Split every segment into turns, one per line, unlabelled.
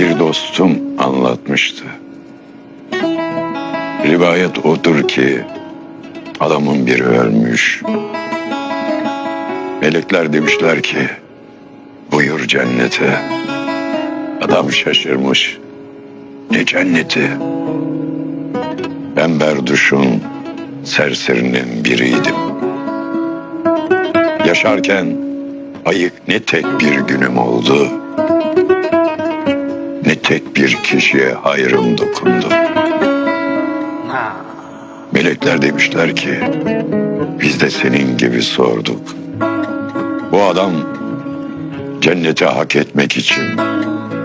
Bir dostum anlatmıştı. Rivayet odur ki adamın biri ölmüş. Melekler demişler ki buyur cennete. Adam şaşırmış. Ne cenneti? Ben berduşun serserinin biriydim. Yaşarken ayık ne tek bir günüm oldu tek bir kişiye hayrım dokundu. Melekler demişler ki biz de senin gibi sorduk. Bu adam cenneti hak etmek için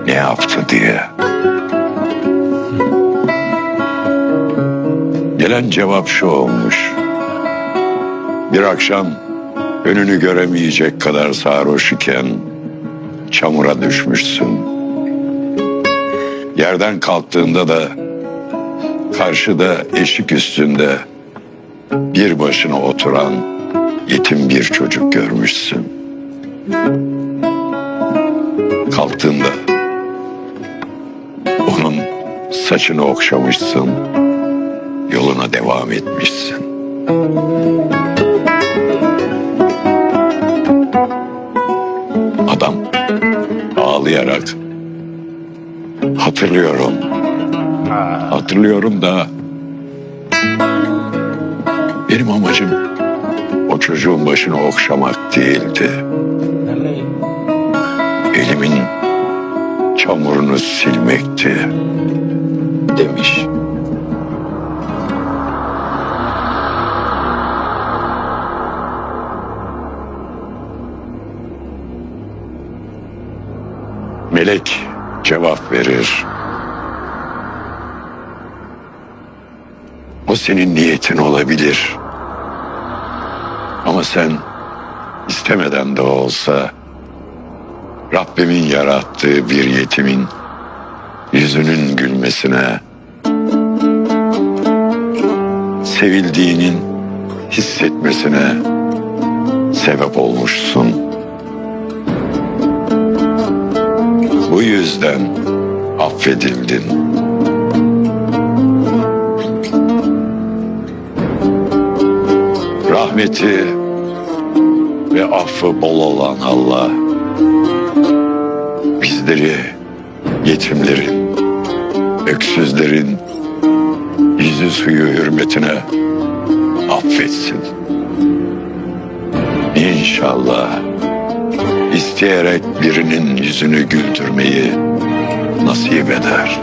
ne yaptı diye. Gelen cevap şu olmuş. Bir akşam önünü göremeyecek kadar sarhoş iken çamura düşmüşsün. Yerden kalktığında da karşıda eşik üstünde bir başına oturan yetim bir çocuk görmüşsün. Kalktığında onun saçını okşamışsın, yoluna devam etmişsin. Hatırlıyorum. Hatırlıyorum da benim amacım o çocuğun başını okşamak değildi. Elimin çamurunu silmekti demiş. Melek cevap verir. O senin niyetin olabilir. Ama sen istemeden de olsa Rabbimin yarattığı bir yetimin yüzünün gülmesine sevildiğinin hissetmesine sebep olmuşsun. Yüzden affedildin. Rahmeti ve affı bol olan Allah bizleri yetimlerin, öksüzlerin yüzü suyu hürmetine affetsin. İnşallah isteyerek birinin yüzünü güldürmeyi nasip eder.